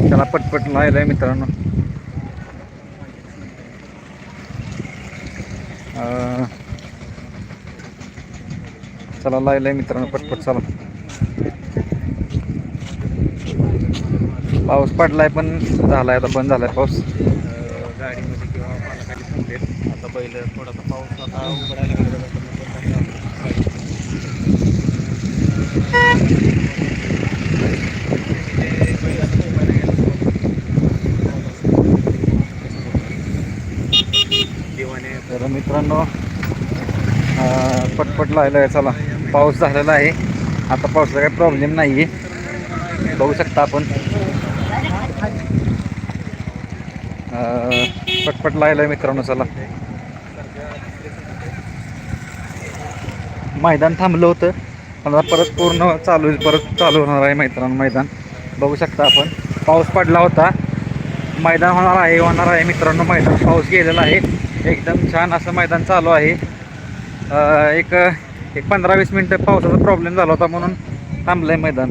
त्याला पटपट लायलाय मित्रांनो. अं, चला लायलाय मित्रांनो पटपट चला. पाऊस पडलाय पण झालाय आता बंद झालाय पाऊस. गाडीमध्ये किंवा आता बैल थोडासा पाऊस आता उघडायला लागला दिवाने तर मित्रांनो पटपट लायला आहे चला पाऊस झालेला आहे. आता पावसाचा काही प्रॉब्लेम नाही आहे बघू शकता आपण. पटपट लायला आहे मित्रांनो चला. मैदान थांबलं होतं पण आता परत पूर्ण चालू परत चालू होणार आहे मित्रांनो मैदान. बघू शकता आपण. पाऊस पडला होता. मैदान होणार आहे होणार आहे मित्रांनो मैदान. पाऊस गेलेला आहे. एकदम छान असं मैदान चालू आहे. एक एक पंधरा वीस मिनटं पावसाचा प्रॉब्लेम झाला होता म्हणून थांबलं आहे मैदान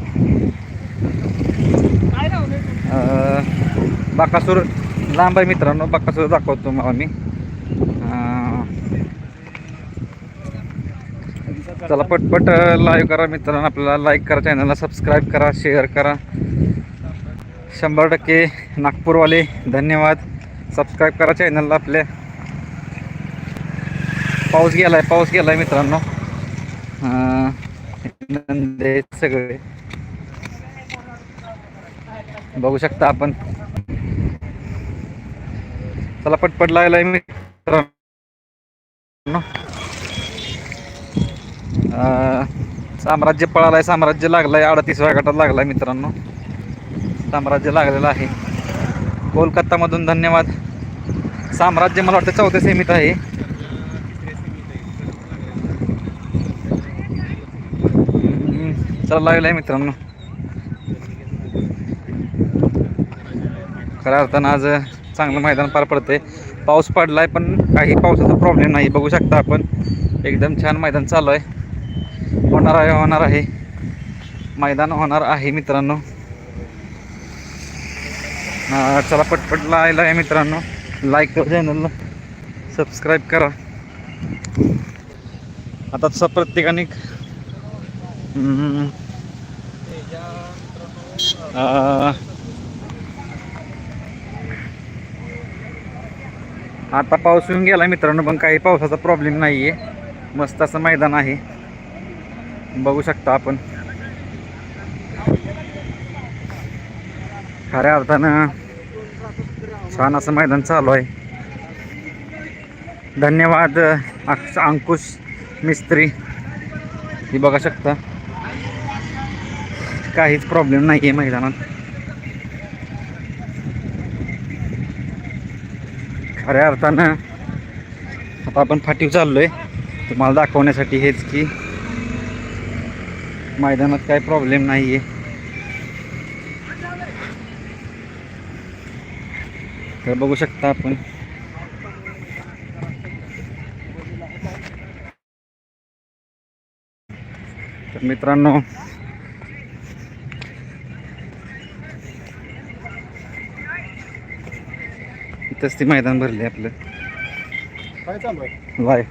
बाकासूर लांब आहे मित्रांनो बाकासूर दाखवतो तुम्हाला मी चला पटपट लाईव्ह करा मित्रांनो आपल्याला लाईक करा चॅनलला सबस्क्राईब करा शेअर करा. शंभर टक्के नागपूरवाले धन्यवाद. सबस्क्राईब करा चॅनलला आपल्या. पाऊस गेलाय पाऊस गेलाय मित्रांनो. सगळे. बघू शकता आपण. चला पटपट लागलाय मित्रांनो. साम्राज्य पळालाय साम्राज्य लागलाय अडतीसव्या गटात लागलाय मित्रांनो. साम्राज्य लागलेलं आहे. कोलकातामधून धन्यवाद. साम्राज्य मला वाटतं चौथ्या सेमीत आहे. चला लागलं आहे मित्रांनो. खऱ्या अर्थानं आज चांगलं मैदान पार पडतंय. पाऊस पडलाय पण काही पावसाचा प्रॉब्लेम नाही. बघू शकता आपण. एकदम छान मैदान चालू आहे. होणार आहे होणार आहे. मैदान होणार आहे मित्रांनो. चला पटपट लायला आहे मित्रांनो. लाईक करा चॅनलला सबस्क्राईब करा. आता तसं प्रत्येकाने आता पाऊस येऊन गेला मित्रांनो पण काही पावसाचा प्रॉब्लेम नाही आहे मस्त असं मैदान आहे. बघू शकता आपण. खऱ्या अर्थानं छान असं मैदान चालू आहे. धन्यवाद अक्ष अंकुश मिस्त्री. ही बघा शकता. काहीच प्रॉब्लेम नाही आहे मैदानात. खऱ्या अर्थानं आता आपण फाटीव चाललोय. तुम्हाला दाखवण्यासाठी हेच की मैदानात काही प्रॉब्लेम नाही आहे तर बघू शकता आपण. तर मित्रांनो इथंच ते मैदान भरले आपलं. काय चालू आहे? वाय.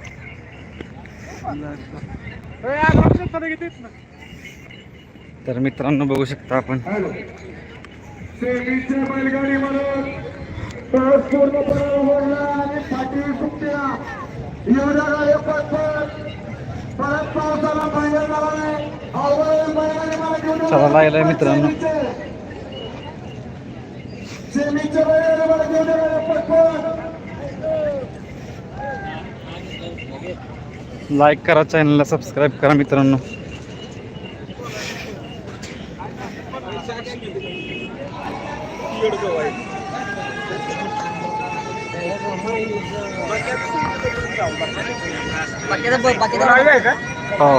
तर मित्रांनो बघू शकता आपण. सेमीच्या बैलगाडीमधून पाऊस पूर्णपणे उघडला आणि फाटी सुटल्या एवढ्या पटपट परत पावसाला पाहिजे झालाय अवघड बैलगाडी मला घेऊन चला लागलाय मित्रांनो सेमीच्या बैलगाडी मला घेऊन पटपट लाईक करा चॅनलला सबस्क्राईब करा मित्रांनो. हो.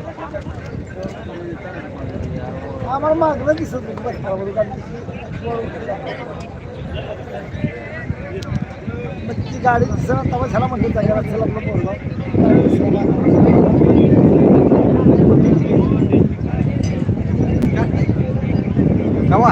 आम्हाला मागलं दिसत होतं बरं का, मग ती गाडी दिसणार तेव्हा झाला म्हणतो जागेला चला आपलं बोललो. कवा